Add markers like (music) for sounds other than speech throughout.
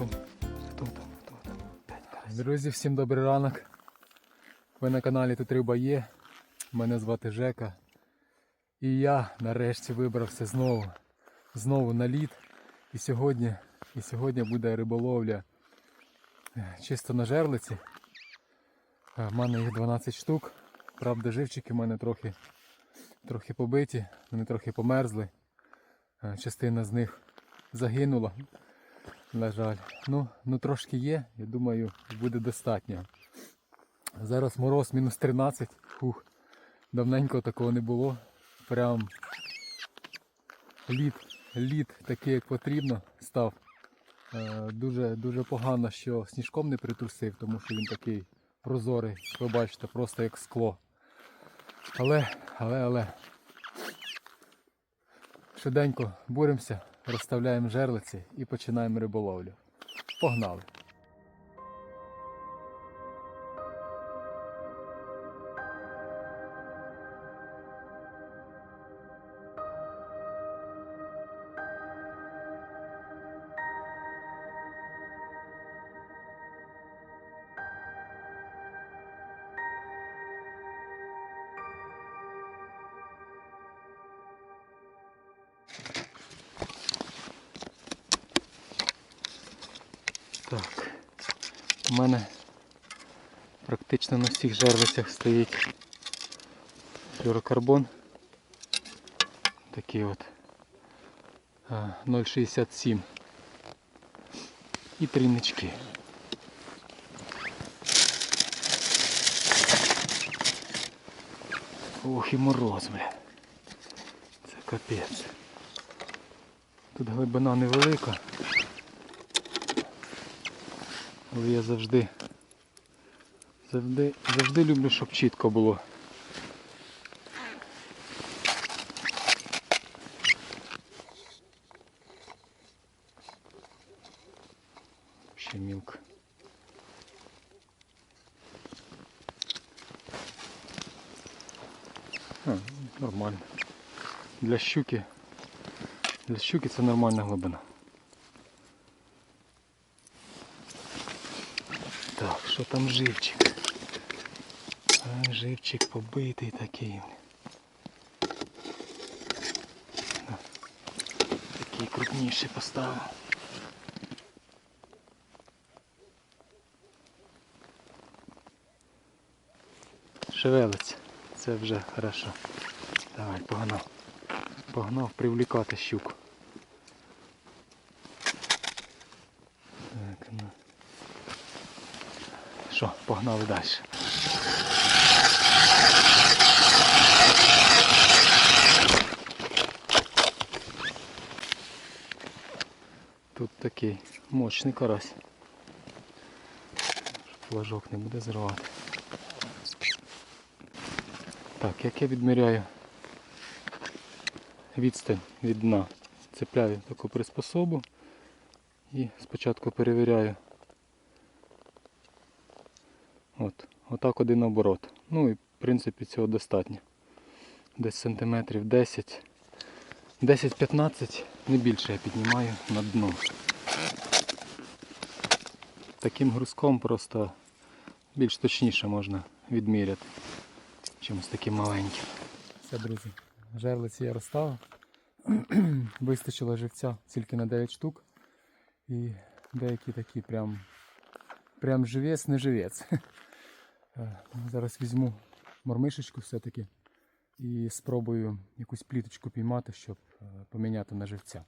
там? Хто там? Хто там? П'ять. Друзі, всім добрий ранок. Ви на каналі Тут Риба є. Мене звати Жека. І я нарешті вибрався знову. Знову на лід. І сьогодні, і сьогодні буде риболовля е, чисто на жерлиці. Е, В мене їх 12 штук. Правда, живчики в мене трохи, трохи побиті, вони трохи померзли. Е, Частина з них загинула. На жаль. Ну, ну трошки є, я думаю, буде достатньо. Зараз мороз мінус 13. Фух, давненько такого не було. Прям лід, лід такий, як потрібно, став. Е, дуже, дуже погано, що сніжком не притрусив, тому що він такий прозорий, ви бачите, просто як скло. Але, але, але. Швиденько буремося, розставляємо жерлиці і починаємо риболовлю. Погнали! У мене практично на всіх жерлицях стоїть флюрокарбон. Такий от 0,67. І трійнички. Ох і мороз, бля. Це капець. Тут глибина невелика. Але я завжди, завжди, завжди люблю, щоб чітко було. Ще мілко. Нормально. Для щуки. Для щуки це нормальна глибина. Так, що там живчик? А, живчик побитий такий. Такий крупніший поставив. Шевелиться. Це вже хорошо. Давай, погнав. Погнав привлікати щуку. Так, ну. Що, погнали далі. Тут такий мощний карась. Флажок не буде зривати. Так, як я відміряю відстань від дна, цепляю таку приспособу і спочатку перевіряю От, отак один оборот. Ну і в принципі цього достатньо. Десь сантиметрів 10. 10-15, не більше я піднімаю на дно. Таким грузком просто більш точніше можна відміряти, чимось таким маленьким. Все, друзі, жерлиці я розставив. (clears throat) Вистачило живця тільки на 9 штук. І деякі такі прям, прям живець, не живець. (laughs) Е, Зараз візьму мормишечку все-таки і спробую якусь пліточку піймати, щоб е, поміняти на живця.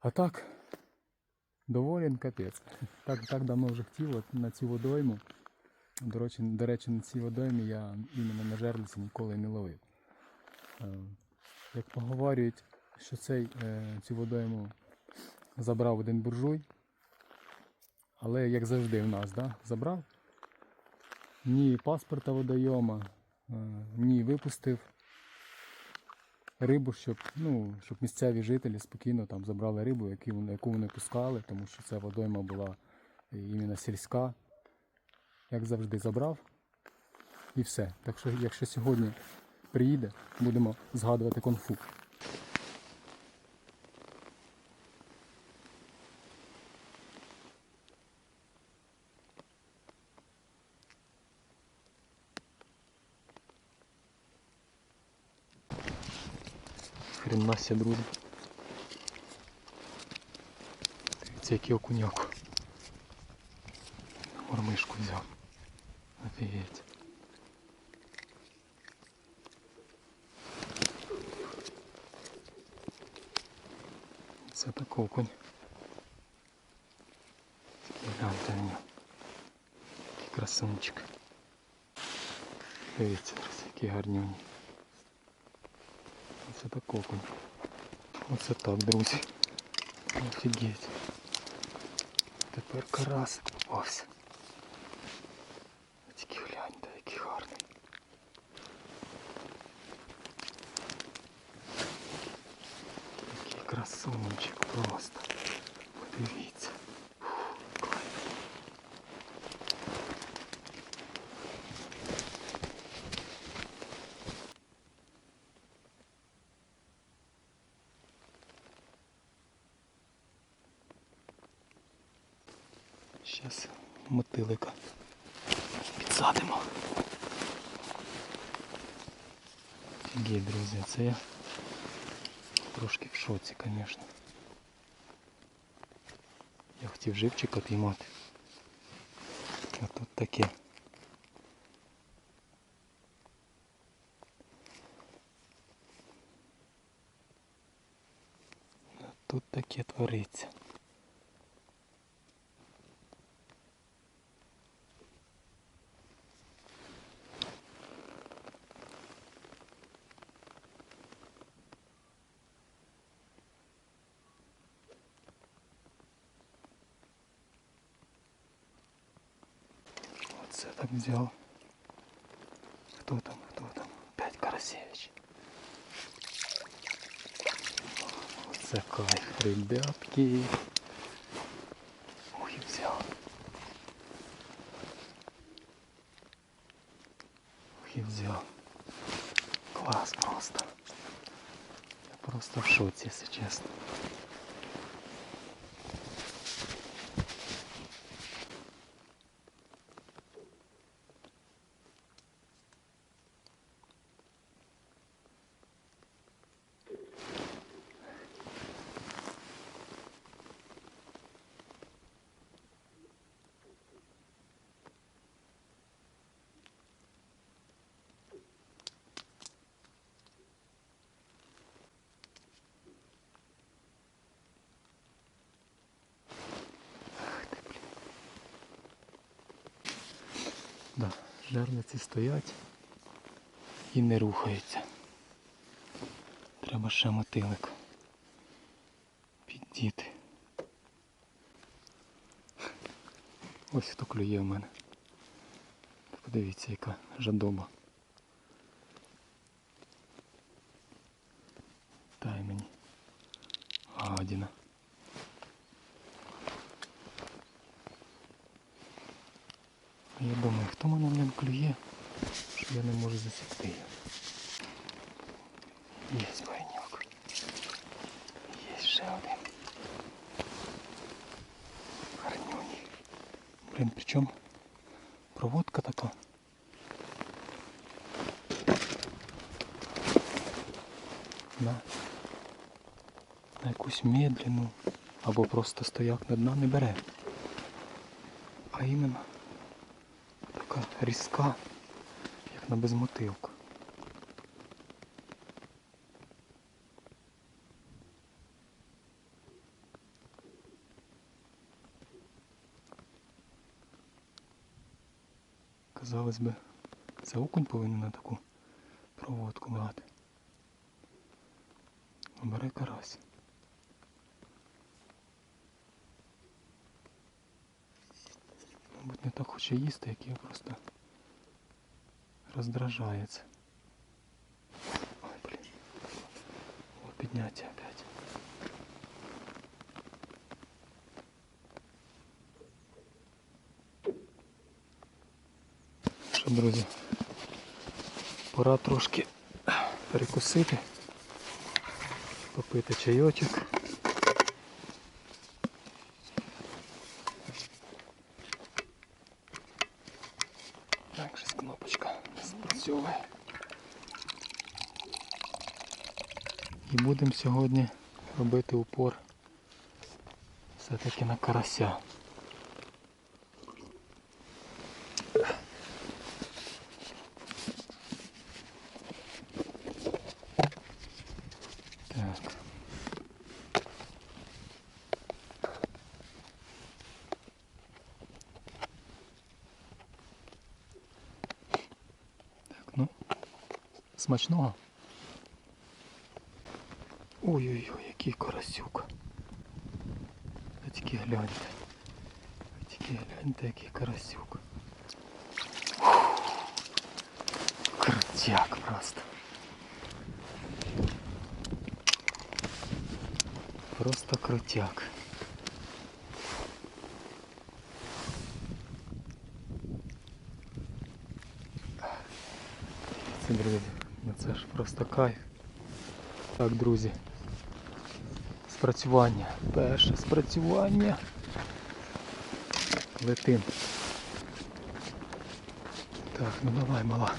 А так, доволен капець. Так, так давно вже хотів от на цю водойму. До речі, до речі, на цій водоймі я іменно на жерлиці ніколи не ловив. Е, Як поговорюють, що цей, цю водойму забрав один буржуй, але як завжди в нас, да? забрав. Ні паспорта водойома, е, ні випустив рибу, щоб, ну, щоб місцеві жителі спокійно там забрали рибу, яку вони, пускали, тому що ця водойма була іменно сільська. Як завжди забрав. І все. Так що, якщо сьогодні приїде, будемо згадувати конфу. Хренася, друзі. Дивіться, який окуняк. Мормишку взяв. Офігеть. Це так окунь. Такий гляньте на нього. Який красунчик. Дивіться, друзі, який гарнюнь. Оце так окунь. Оце так, друзі. Офігеть. Тепер карасик попався. Тільки гляньте, який гарний. Який красунчик Зараз мотилика підсадимо. Офігеть, друзі, це я трошки в шоці, звісно. Я хотів живчика піймати. А тут таке. Тут таке твориться. Оце так взяв. Хто там, хто там? П'ять Карасевич. Оце кайф, ребятки. Ой, взяв. Ой, взяв. Клас просто. Я просто в шоці, якщо чесно. Да, жерлиці стоять і не рухаються. Треба ще мотилик піддіти. Ось хто клює в мене. Подивіться, яка жадоба. Дай мені. Гадіна. Я думаю, хто мене в ньому клює, що я не можу засікти його. Є двойняк. Є ще один. Гарнюній. Блін, причому проводка така. На, на якусь медленну або просто стояк на дна не бере. А іменно така різка, як на безмотилку. Казалось би, це окунь повинен на таку проводку брати. А Бере карась. Мабуть, не так хоче їсти, як я просто роздражається. Ой, блін. О, підняття опять. Що, друзі, пора трошки перекусити, попити чайочок. Так, щось кнопочка не спрацьовує. І будемо сьогодні робити упор все-таки на карася. Так. Ну, смачного. Ой-ой-ой, який карасюк. Ви гляньте. Ви гляньте, який карасюк. Крутяк просто. Просто крутяк. Це, друзі, ну це ж просто кайф. Так, друзі. Спрацювання. Перше спрацювання. Летим. Так, ну давай, мала.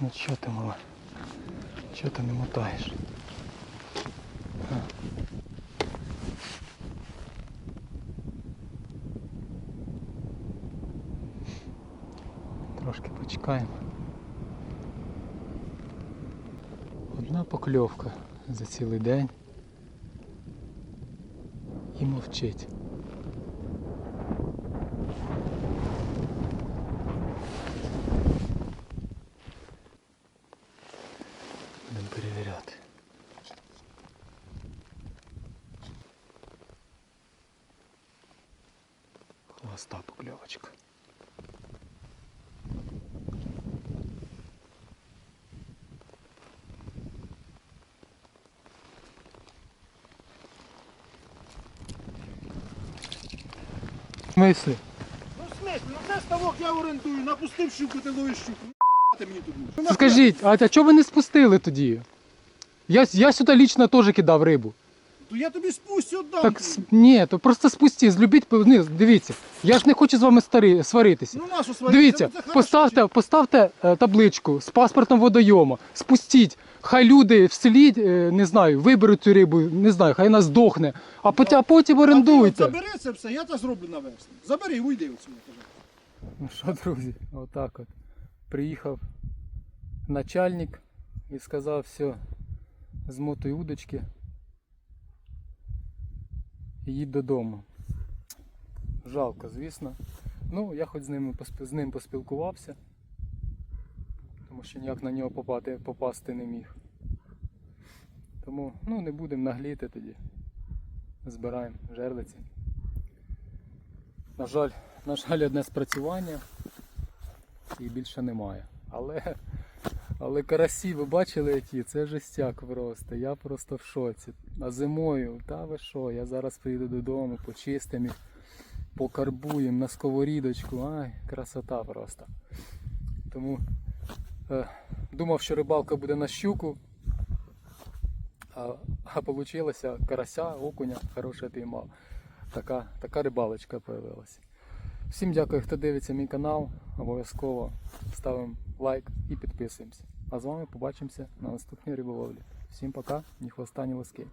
Ну чо ти мала? Чо ти не мотаєш? А. Трошки почекаємо. Одна покльовка за цілий день. І мовчить. Будемо перевіряти. Хвоста покльовочка. В смысле? Ну в смислі, ну це ставок я орендую, напустив щуку, ти ловиш щуку. Ти мені тут будеш. Скажіть, а, а чого ви не спустили тоді? Я, я сюди лічно теж кидав рибу. То я тобі спустю віддам. Так с- ні, то просто спустіть, злюбіть, ні, дивіться. Я ж не хочу з вами стари, сваритися. Ну нашу сваритися, Дивіться, ну, поставте, поставте е, табличку з паспортом водойома, спустіть. Хай люди в селі, е, не знаю, виберуть цю рибу, не знаю, хай вона здохне, а потім, а потім А ти орендуйте. Забери це все, я це зроблю на весну. Забери і уйди отсюди. кажу. Ну що, друзі, отак от. Приїхав начальник і сказав, все, змотуй удочки їдь додому. Жалко, звісно. Ну, я хоч з ним, з ним поспілкувався, тому що ніяк на нього попати, попасти не міг. Тому ну, не будемо нагліти тоді. Збираємо жерлиці. На жаль, на жаль, одне спрацювання і більше немає. Але, але карасі, ви бачили які? Це жестяк просто. Я просто в шоці. А зимою, та ви що, я зараз приїду додому, почистимо їх, покарбуємо на сковорідочку. Ай, красота просто. Тому е, думав, що рибалка буде на щуку. А, а карася, окуня хороше піймав. Така, така рибалочка появилася. Всім дякую, хто дивиться мій канал. Обов'язково ставимо лайк і підписуємося. А з вами побачимося на наступній риболовлі. Всім пока, ні хвоста, ні лоски.